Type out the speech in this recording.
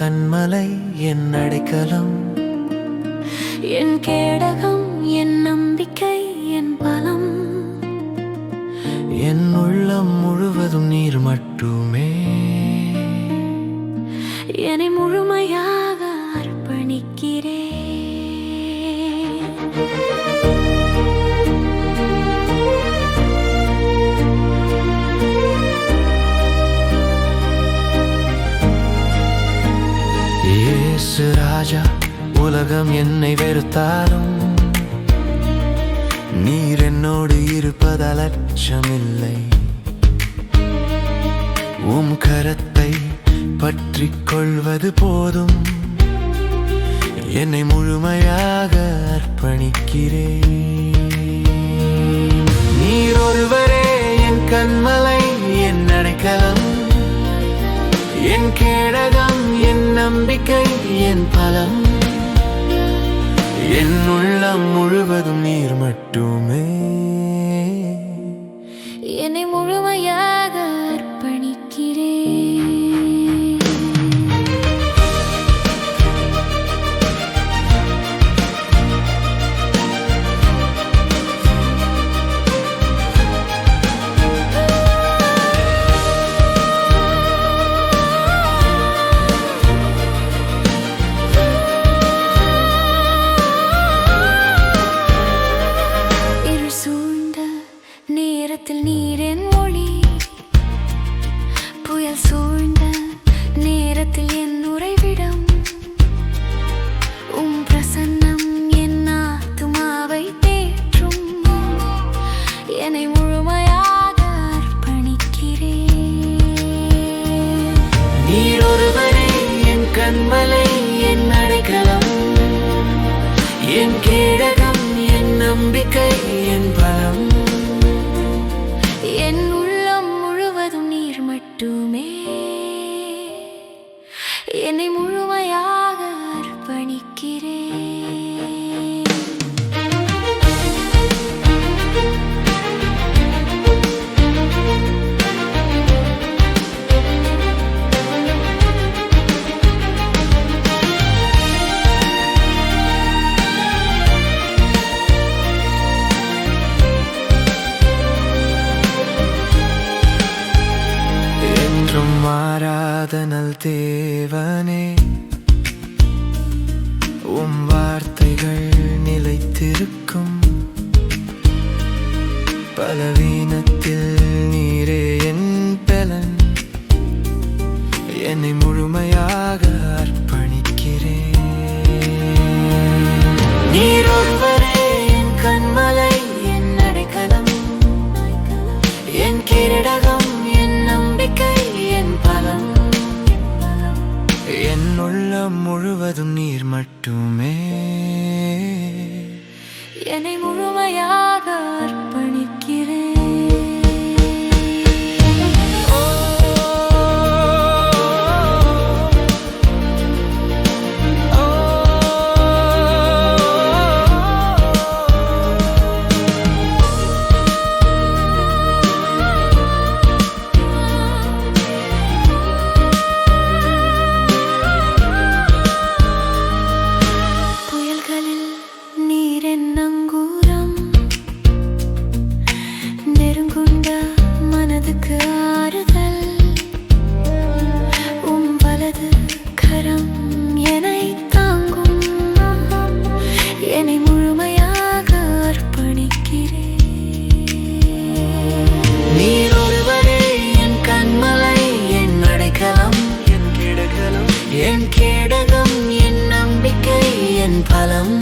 கண்மலை என் அடைக்கலம். என் கேடகம் என் நம்பிக்கை என் பலம். என் உள்ளம் முழுவதும் நீர் மட்டுமே. என்னை முழுமையாக உலகம் என்னை வெறுத்தாலும் நீர் என்னோடு இருப்பதால் அச்சமில்லை. உம் கரத்தை பற்றி கொள்வது போதும். என்னை முழுமையாக அர்ப்பணிக்கிறேன். நீர் ஒருவரே என் கண்மலை என் அடைக்கலம். என் கேடகம் என் நம்பிக்கை என் பலம். என் உள்ளம் முழுவதும் நீர் மட்டுமே. என்னை முழுமையாக நேரத்தில் நீரின் மொழி புயல் சூழ்ந்த நேரத்தில் என் உறைவிடம். உம் பிரசன்னம் என் ஆத்துமாவை தேற்றும். என்னை முழுமையாக அர்ப்பணிக்கிறேன். நீர் ஒருவரே என் கண்மலை தேவனே உம் வார்த்தைகள் நிலைத்திருக்கும். பலவீனத்தில் காலம்